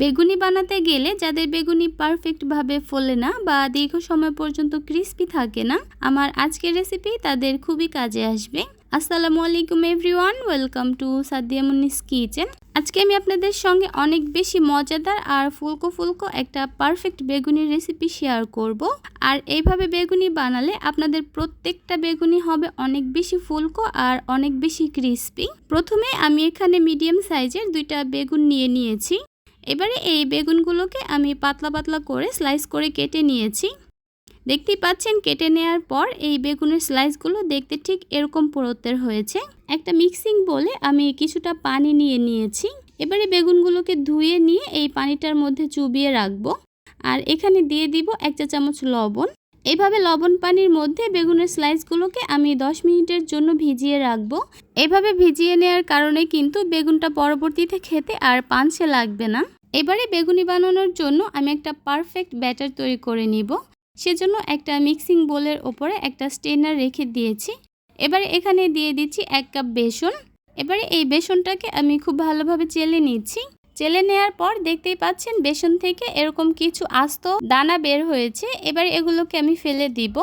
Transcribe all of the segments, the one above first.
বেগুনি বানাতে গেলে যাদের বেগুনি পারফেক্টভাবে ফোলে না বা দীর্ঘ সময় পর্যন্ত ক্রিস্পি থাকে না, আমার আজকের রেসিপি তাদের খুবই কাজে আসবে। আসসালামু আলাইকুম everyone welcome to Sadia Munni's kitchen আজকে আমি আপনাদের সঙ্গে অনেক বেশি মজাদার আর ফুলকো ফুলকো একটা পারফেক্ট বেগুনির রেসিপি শেয়ার করব। আর এইভাবে বেগুনি বানালে আপনাদের প্রত্যেকটা বেগুনি হবে অনেক বেশি ফুলকো আর অনেক বেশি ক্রিস্পি প্রথমে আমি এখানে মিডিয়াম সাইজের দুইটা বেগুন নিয়ে নিয়েছি। এবারে এই বেগুনগুলোকে আমি পাতলা পাতলা করে স্লাইস করে কেটে নিয়েছি। দেখতেই পাচ্ছেন, কেটে নেয়ার পর এই বেগুনের স্লাইসগুলো দেখতে ঠিক এরকম পুরোতের হয়েছে। একটা মিক্সিং বলে আমি কিছুটা পানি নিয়ে নিয়েছি। এবারে বেগুনগুলোকে ধুয়ে নিয়ে এই পানিটার মধ্যে চুবিয়ে রাখব। আর এখানে দিয়ে দিব এক চা চামচ লবণ। এইভাবে লবণ পানির মধ্যে বেগুনের স্লাইসগুলোকে আমি 10 মিনিটের জন্য ভিজিয়ে রাখব। এভাবে ভিজিয়ে নেওয়ার কারণে কিন্তু বেগুনটা পরবর্তীতে খেতে আর পাঞ্চে লাগবে না। এবারে বেগুনি বানানোর জন্য আমি একটা পারফেক্ট ব্যাটার তৈরি করে নিব। সেজন্য একটা মিক্সিং বোলের ওপরে একটা স্টেনার রেখে দিয়েছি। এবারে এখানে দিয়ে দিচ্ছি এক কাপ বেসন। এবারে এই বেসনটাকে আমি খুব ভালোভাবে চেলে নিচ্ছি। চেলে নেওয়ার পর দেখতেই পাচ্ছেন বেসন থেকে এরকম কিছু আস্ত দানা বের হয়েছে। এবার এগুলোকে আমি ফেলে দিব।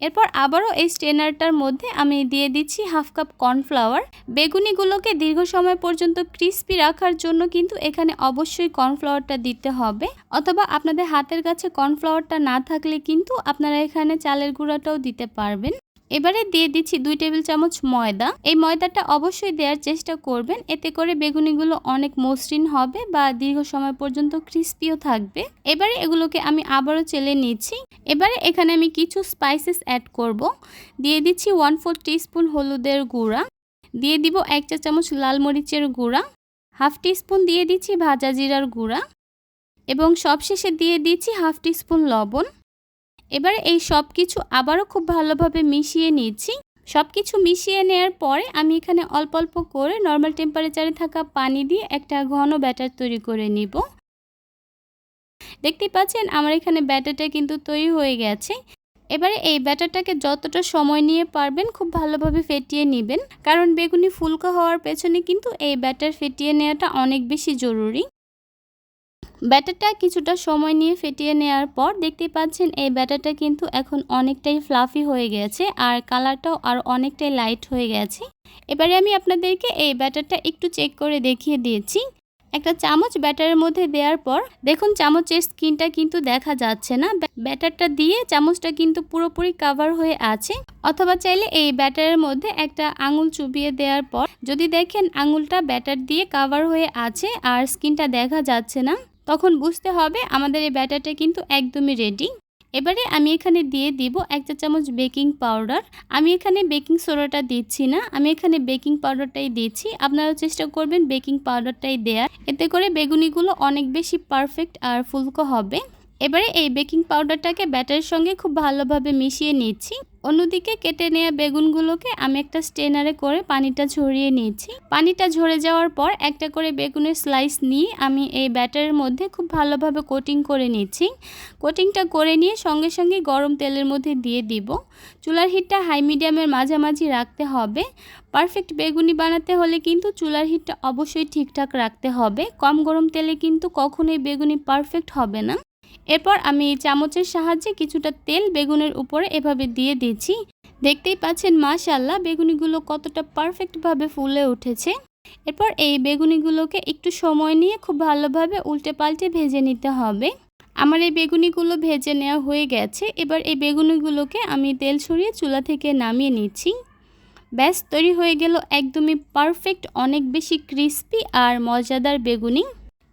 এরপর আবারও এই স্টেনারটার মধ্যে আমি দিয়ে দিচ্ছি হাফ কাপ কর্নফ্লাওয়ার। বেগুনিগুলোকে দীর্ঘ সময় পর্যন্ত ক্রিস্পি রাখার জন্য কিন্তু এখানে অবশ্যই কর্নফ্লাওয়ারটা দিতে হবে। অথবা আপনাদের হাতের কাছে কর্নফ্লাওয়ারটা না থাকলে কিন্তু আপনারা এখানে চালের গুঁড়াটাও দিতে পারবেন। এবারে দিয়ে দিচ্ছি দুই টেবিল চামচ ময়দা। এই ময়দাটা অবশ্যই দেওয়ার চেষ্টা করবেন। এতে করে বেগুনিগুলো অনেক মসৃণ হবে বা দীর্ঘ সময় পর্যন্ত ক্রিস্পিও থাকবে। এবারে এগুলোকে আমি আবারও চেলে নিচ্ছি। এবারে এখানে আমি কিছু স্পাইসেস অ্যাড করব। দিয়ে দিচ্ছি ওয়ান ফোর টিস্পুন হলুদের গুঁড়া। দিয়ে দিব এক চা চামচ লাল মরিচের গুঁড়া। হাফ টিস্পুন দিয়ে দিচ্ছি ভাজা জিরার গুঁড়া। এবং সবশেষে দিয়ে দিচ্ছি হাফ টিস্পুন লবণ। এবার এই সব কিছু আবারও খুব ভালোভাবে মিশিয়ে নিচ্ছি। সব কিছু মিশিয়ে নেওয়ার পরে আমি এখানে অল্প অল্প করে নর্মাল টেম্পারেচারে থাকা পানি দিয়ে একটা ঘন ব্যাটার তৈরি করে নিব। দেখতে পাচ্ছেন আমার এখানে ব্যাটারটা কিন্তু তৈরি হয়ে গেছে। এবারে এই ব্যাটারটাকে যতটা সময় নিয়ে পারবেন খুব ভালোভাবে ফেটিয়ে নেবেন। কারণ বেগুনি ফুলকা হওয়ার পেছনে কিন্তু এই ব্যাটার ফেটিয়ে নেওয়াটা অনেক বেশি জরুরি। ব্যাটারটা কিছুটা সময় নিয়ে ফেটিয়ে নেওয়ার পর দেখতে পাচ্ছেন এই ব্যাটারটা কিন্তু এখন অনেকটাই ফ্লাফি হয়ে গেছে আর কালারটাও আর অনেকটাই লাইট হয়ে গেছে। এবারে আমি আপনাদেরকে এই ব্যাটারটা একটু চেক করে দেখিয়ে দিয়েছি একটা চামচ ব্যাটারের মধ্যে দেওয়ার পর দেখুন চামচের স্কিনটা কিন্তু দেখা যাচ্ছে না। ব্যাটারটা দিয়ে চামচটা কিন্তু পুরোপুরি কাভার হয়ে আছে। অথবা চাইলে এই ব্যাটারের মধ্যে একটা আঙুল চুবিয়ে দেওয়ার পর যদি দেখেন আঙুলটা ব্যাটার দিয়ে কাভার হয়ে আছে আর স্কিনটা দেখা যাচ্ছে না। তখন বুঝতে হবে আমাদের এই ব্যাটারটা কিন্তু একদমই রেডি এবারে আমি এখানে দিয়ে দিব এক চা চামচ বেকিং পাউডার আমি এখানে বেকিং সোডাটা দিচ্ছি না, আমি এখানে বেকিং পাউডারটাই দিচ্ছি। আপনারা চেষ্টা করবেন বেকিং পাউডারটাই দেওয়ার এতে করে বেগুনিগুলো অনেক বেশি পারফেক্ট আর ফুলকো হবে। এবারে এই বেকিং পাউডারটাকে ব্যাটারের সঙ্গে খুব ভালোভাবে মিশিয়ে নিচ্ছি। অন্যদিকে কেটে নেওয়া বেগুনগুলোকে আমি একটা স্টেনারে করে পানিটা ঝরিয়ে নিয়েছি পানিটা ঝরে যাওয়ার পর একটা করে বেগুনের স্লাইস নিয়ে আমি এই ব্যাটারের মধ্যে খুব ভালোভাবে কোটিং করে নিচ্ছি। কোটিংটা করে নিয়ে সঙ্গে সঙ্গে গরম তেলের মধ্যে দিয়ে দিব। চুলার হিটটা হাই মিডিয়ামের মাঝামাঝি রাখতে হবে। পারফেক্ট বেগুনি বানাতে হলে কিন্তু চুলার হিটটা অবশ্যই ঠিকঠাক রাখতে হবে। কম গরম তেলে কিন্তু কখনোই বেগুনি পারফেক্ট হবে না। এরপর আমি চামচের সাহায্যে কিছুটা তেল বেগুনের উপরে এভাবে দিয়ে দিচ্ছি দেখতেই পাচ্ছেন মাশাল্লাহ বেগুনিগুলো কতটা পারফেক্টভাবে ফুলে উঠেছে। এরপর এই বেগুনিগুলোকে একটু সময় নিয়ে খুব ভালোভাবে উল্টে পাল্টে ভেজে নিতে হবে। আমার এই বেগুনিগুলো ভেজে নেওয়া হয়ে গেছে। এবার এই বেগুনিগুলোকে আমি তেল সরিয়ে চুলা থেকে নামিয়ে নিচ্ছি। ব্যাস, তৈরি হয়ে গেল একদমই পারফেক্ট, অনেক বেশি ক্রিস্পি আর মজাদার বেগুনি।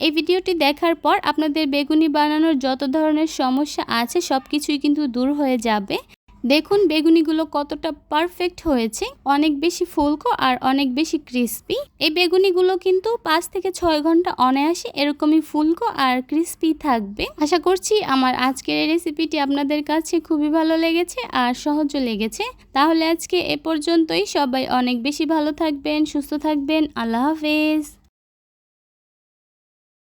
এই ভিডিওটি দেখার পর আপনাদের বেগুনি বানানোর যত ধরনের সমস্যা আছে সব কিছুই কিন্তু দূর হয়ে যাবে। দেখুন বেগুনিগুলো কতটা পারফেক্ট হয়েছে। অনেক বেশি ফুলকো আর অনেক বেশি ক্রিস্পি এই বেগুনিগুলো কিন্তু পাঁচ থেকে ছয় ঘণ্টা অনায়াসে এরকমই ফুলকো আর ক্রিস্পি থাকবে। আশা করছি আমার আজকের এই রেসিপিটি আপনাদের কাছে খুবই ভালো লেগেছে আর সহজও লেগেছে। তাহলে আজকে এ পর্যন্তই। সবাই অনেক বেশি ভালো থাকবেন, সুস্থ থাকবেন। আল্লাহ হাফেজ।